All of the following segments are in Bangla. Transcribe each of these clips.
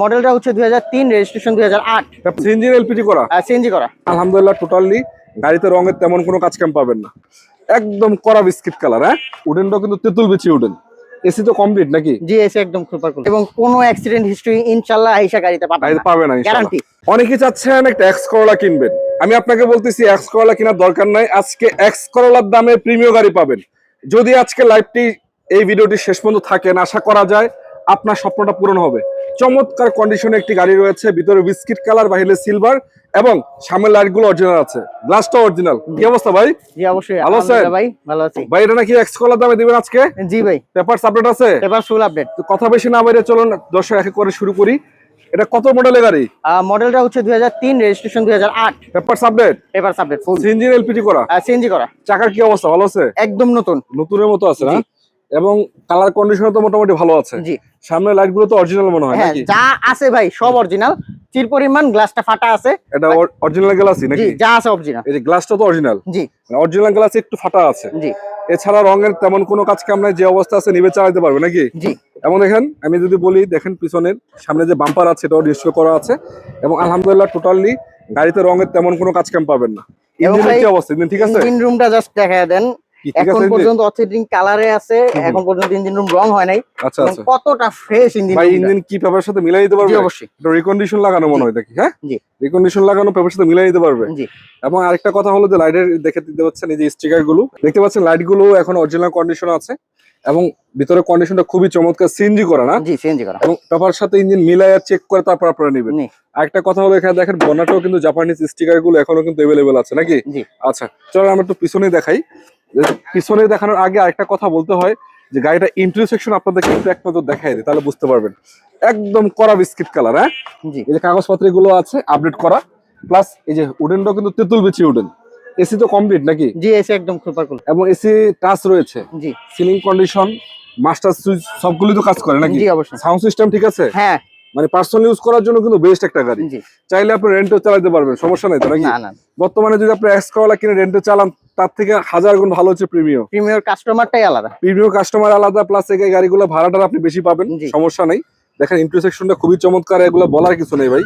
মডেলটা হচ্ছে দুই হাজার তিন রেজিস্ট্রেশন দুই হাজার আট। সিএনজি এলপিজি করা? সিএনজি করা। আলহামদুলিল্লাহ টোটালি গাড়িতে রঙের তেমন কোনো কাজ কাম পাবেন না। একদম করা বিস্কিট কালার হ্যাঁ? উডেনটাও কিন্তু তেঁতুল বিচি উডেন এসি তো কমপ্লিট নাকি? জি এসি একদম সুপার কুল এবং কোনো অ্যাক্সিডেন্ট হিস্ট্রি ইনশাল্লাহ আইসা গাড়িতে পাবেন গাড়িতে না। পাবে না ইনশাআল্লাহ। গ্যারান্টি অনেকে চাচ্ছেন একটা এক্স করলা কিনবেন। আমি আপনাকে বলতেছি এক্স করলা কেনার দরকার নাই। আজকে এক্স করলার দামে প্রিমিয় গাড়ি পাবেন। যদি আজকে লাইভটি এই ভিডিওটি শেষ পর্যন্ত থাকেন আশা করা যায় আপনার স্বপ্নটা পূরণ হবে। চমৎকার কন্ডিশনে একটি গাড়ি রয়েছে ভিতরে বিস্কিট কালার বাহিরে সিলভার এবং সামনের লাইটগুলো অরিজিনাল আছে গ্লাসটা অরিজিনাল কি অবস্থা ভাই? জি অবশ্যই। ভালো আছেন? ভাই ভালো আছি। ভাই এটা নাকি এক্স করলার দামে দিবেন আজকে? জি ভাই। পেপার আপডেট আছে? এবার ফুল আপডেট তো কথা বেশি না বাইরে চলুন দর্শক এক এক করে শুরু করি। এটা কত মডেলের গাড়ি? মডেলটা হচ্ছে দুই হাজার তিন রেজিস্ট্রেশন দুই হাজার আট। পেপার আপডেট এবার আপডেট ফুল সিএনজি এলপিজি করা? সিএনজি করা। চাকার কি অবস্থা ভালো আছে? একদম নতুন। নতুনের মতো আছে না। এবং কালার কন্ডিশন তো মোটামুটি ভালো আছে। জি। সামনে লাইটগুলো তো অরিজিনাল মনে হয় হ্যাঁ নাকি? যা আছে ভাই সব অরিজিনাল চির পরিমাণ গ্লাসটা ফাটা আছে। এটা অরিজিনাল গ্লাসই নাকি? যা আছে অরিজিনাল এই যে গ্লাসটা তো অরিজিনাল জি। অরিজিনাল গ্লাস একটু ফাটা আছে। জি। এছাড়া রঙের তেমন কোনো কাজ কাম নাই যে অবস্থা আছে নিবে চালাতে পারবে নাকি? জি। এমন দেখেন আমি যদি বলি দেখেন পিছনের সামনে যে বাম্পার আছে এটাও ডিসপ্লে করা আছে। এবং আলহামদুলিল্লাহ টোটালি গাড়িতে রঙের তেমন কোনো কাজ কাম পাবেন না। এবং ইঞ্জিনের কি অবস্থা? ইঞ্জিন ঠিক আছে? ইঞ্জিন রুমটা জাস্ট দেখা দেন। এখন পর্যন্ত অথেন্টিক কালারে আছে এখন পর্যন্ত ইঞ্জিন রুম রং হয় নাই। আচ্ছা আচ্ছা। কতটা ফ্রেশ ইঞ্জিন ভাই ইঞ্জিন কি পেপারের সাথে মিলাই দিতে পারবে? অবশ্যই। এটা রিকন্ডিশন লাগানো মনে হয় দেখি হ্যাঁ? জি। রিকন্ডিশন লাগানো পেপারের সাথে মিলাই দিতে পারবে। জি। এবং আরেকটা কথা হলো যে লাইটের দেখে দিতে পাচ্ছেন এই যে স্টিকারগুলো। দেখতে পাচ্ছেন লাইটগুলো এখন অরিজিনাল কন্ডিশন আছে। এবং ভিতরে কন্ডিশনটা খুবই চমৎকার সিএনজি করা না? জি সিএনজি করা। এবং পেপার সাথে ইঞ্জিন মিলাইয়া চেক করে তারপর আপনারা নেবেন। আরেকটা কথা হলো এখানে দেখেন বনাটাও কিন্তু জাপানিজ স্টিকারগুলো এখনও কিন্তু এভেলেবেল আছে নাকি? জি। আচ্ছা চলো আমরা একটু পিছনে দেখাই। পিছনে দেখানোর আগে আরেকটা কথা বলতে হয় যে গাড়িটা ইন্টারসেকশন আপনাদেরকে একটু এক নজর দেখাই দিই তাহলে বুঝতে পারবেন। একদম কড়া বিস্কিট কালার হ্যাঁ? এই যে কাগজপত্রগুলো আছে আপডেট করা। প্লাস এই যে উডেনটাও কিন্তু তেঁতুল বিচি উডেন এসি তো কমপ্লিট নাকি? জি এসি একদম সুপার কুল এবং এসি টাচ রয়েছে। জি। সিলিং কন্ডিশন মাস্টার সুইচ সবগুলি তো কাজ করে নাকি? জি অবশ্যই। সাউন্ড সিস্টেম ঠিক আছে? হ্যাঁ। মানে পার্সোনাল ইউজ করার জন্য কিন্তু বেস্ট একটা গাড়ি। চাইলে আপনি রেন্টও চালাতে পারবেন সমস্যা নাই তো নাকি? বর্তমানে যদি আপনি এক্স করলা কিনে রেন্টে চালান তার থেকে হাজার গুণ ভালো হচ্ছে প্রিমিয়াম প্রিমিয়ার কাস্টমারটাই আলাদা। প্রিমিয়াম কাস্টমার আলাদা প্লাস এই গাড়িগুলো ভাড়াটা আপনি বেশি পাবেন সমস্যা নাই। দেখেন ইন্টারসেকশনটা খুবই চমৎকার এগুলো বলার কিছু নেই ভাই।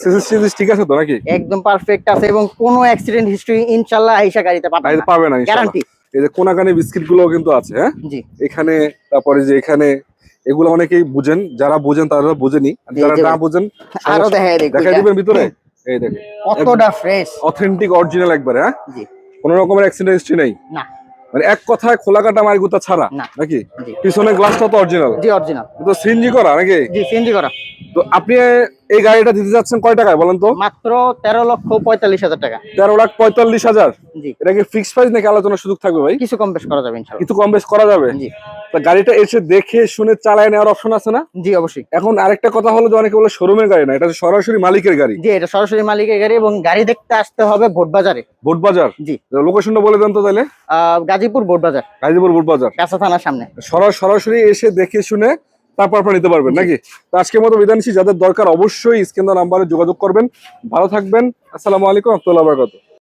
সিসিস ঠিক আছে তো নাকি? একদম পারফেক্ট আছে এবং কোনো অ্যাক্সিডেন্ট হিস্ট্রি ইনশাল্লাহ আইসা গাড়িতে পাবেন না। পাবে না গ্যারান্টি এই যে কোনাকানি বিস্কিটগুলো কিন্তু আছে হ্যাঁ? জি। এখানে তারপরে যে এখানে এগুলো অনেকেই বুঝেন যারা বুঝেন তারা বুঝেনি। যারা না বুঝেন আরও দেখা দেখাই দিবেন ভিতরে? এই দেখেন। কতটা ফ্রেশ অথেন্টিক অরিজিনাল একবারে হ্যাঁ? জি। কোনো রকমের অ্যাক্সিডেন্ট হিস্ট্রি নাই। না। মানে এক কথায় খোলা কাটা মারগুতা ছাড়া নাকি? পিছনে গ্লাসটা তো অরিজিনাল জি অরিজিনাল তো সিএনজি করা নাকি? জি সিএনজি করা। তো আপনি এই গাড়িটা দিতে যাচ্ছেন কয় টাকায় বলেন তো? মাত্র তেরো লক্ষ পঁয়তাল্লিশ হাজার টাকা। তেরো লাখ পঁয়তাল্লিশ হাজার? জি। এটা কি ফিক্স প্রাইস নাকি আলোচনার সুযোগ থাকবে ভাই? কিছু কম বেশ করা যাবে কিছু কম বেশ করা যাবে? জি। তা গাড়িটা এসে দেখে শুনে চালায় নেওয়ার অপশন আছে না? জি অবশ্যই। এখন আরেকটা কথা হলো যে অনেকে বলে শোরুমের গাড়ি না এটা সরাসরি মালিকের গাড়ি। জি এটা সরাসরি মালিকের গাড়ি এবং গাড়ি দেখতে আসতে হবে ভোট বাজারে? বোট বাজার জি লোকেশনটা বলে দেন তো তাহলে। গাজীপুর ভোট বাজার। গাজীপুর বোট বাজার। কাঁচা থানার সামনে। সরাসরি এসে দেখে শুনে তারপর আপনারা নিতে পারবেন নাকি? তো আজকের মতো বিধান নিচ্ছি, যাদের দরকার অবশ্যই স্ক্রিন নাম্বারে যোগাযোগ করবেন। ভালো থাকবেন। আসসালামু আলাইকুম। রহমতুল্লাহ বারকাত